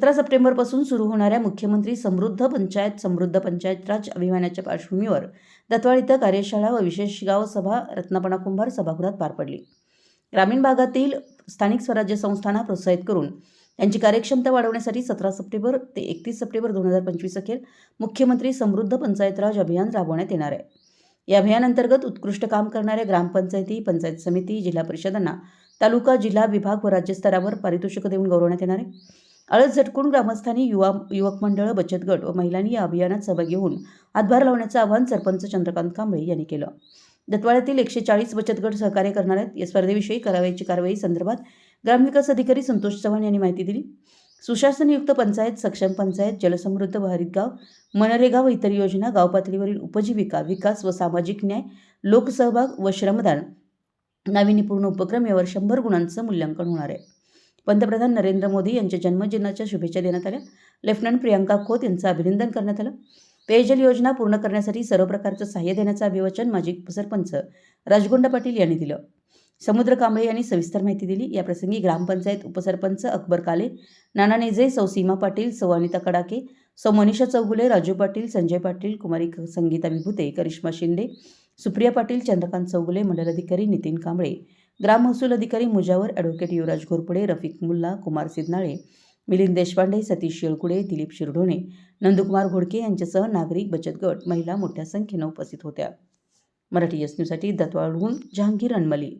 सतरा सप्टेंबरपासून सुरू होणाऱ्या मुख्यमंत्री समृद्ध पंचायत समृद्ध पंचायत राज अभियानाच्या पार्श्वभूमीवर दत्वाळ इथं कार्यशाळा व विशेष गाव सभा रत्नापणा कुंभार सभागृहात पार पडली. ग्रामीण भागातील स्थानिक स्वराज्य संस्थांना प्रोत्साहित करून त्यांची कार्यक्षमता वाढवण्यासाठी सतरा सप्टेंबर ते एकतीस सप्टेंबर दोन हजार पंचवीस अखेर मुख्यमंत्री समृद्ध पंचायत राज अभियान राबवण्यात येणार आहे. या अभियानांतर्गत उत्कृष्ट काम करणाऱ्या ग्रामपंचायती पंचायत समिती जिल्हा परिषदांना तालुका जिल्हा विभाग व राज्यस्तरावर पारितोषिकं देऊन गौरवण्यात येणार आहे. अळस झटकून ग्रामस्थांनी युवा युवक मंडळ बचत गट व महिलांनी या अभियानात सहभागी होऊन हातभार लावण्याचं आवाहन सरपंच चंद्रकांत कांबळे यांनी केलं. दत्वाड्यातील एकशे चाळीस बचत गट सहकार्य करणार आहेत या स्पर्धेविषयी करावयाची कारवाई संदर्भात ग्रामविकास अधिकारी संतोष चव्हाण यांनी माहिती दिली. सुशासनयुक्त पंचायत सक्षम पंचायत जलसमृद्ध भारित गाव मनरेगा व इतर योजना गाव पातळीवरील उपजीविका विकास व सामाजिक न्याय लोकसहभाग व श्रमदान नाविन्यपूर्ण उपक्रम यावर शंभर गुणांचं मूल्यांकन होणार आहे. पंतप्रधान नरेंद्र मोदी यांच्या जन्मदिनाच्या शुभेच्छा देण्यात आल्या. लेफ्टनंट प्रियांका खोत यांचं अभिनंदन करण्यात आलं. पेयजल योजना पूर्ण करण्यासाठी सर्व प्रकारचं सहाय्य देण्याचं अभिवचन माजी सरपंच राजगोंडा पाटील यांनी दिलं. समुद्र कांबळे यांनी सविस्तर माहिती दिली. याप्रसंगी ग्रामपंचायत उपसरपंच अकबर काले नाना नेजे सौ सीमा पाटील सौ अनिता कडाके सौ मनीषा चौगुले राजू पाटील संजय पाटील कुमारी संगीता विभूते करिश्मा शिंदे सुप्रिया पाटील चंद्रकांत चौगुले मंडलाधिकारी नितीन कांबळे ग्राम महसूल अधिकारी मुजावर ॲडव्होकेट युवराज घोरपडे रफिक मुल्ला कुमार सिद्नाळे मिलिंद देशपांडे सतीश येळकुडे दिलीप शिरढोणे नंदकुमार घोडके यांच्यासह नागरिक बचत गट महिला मोठ्या संख्येनं उपस्थित होत्या. मराठी एस न्यूजसाठी दत्वाळहून जहांगीर अनमली.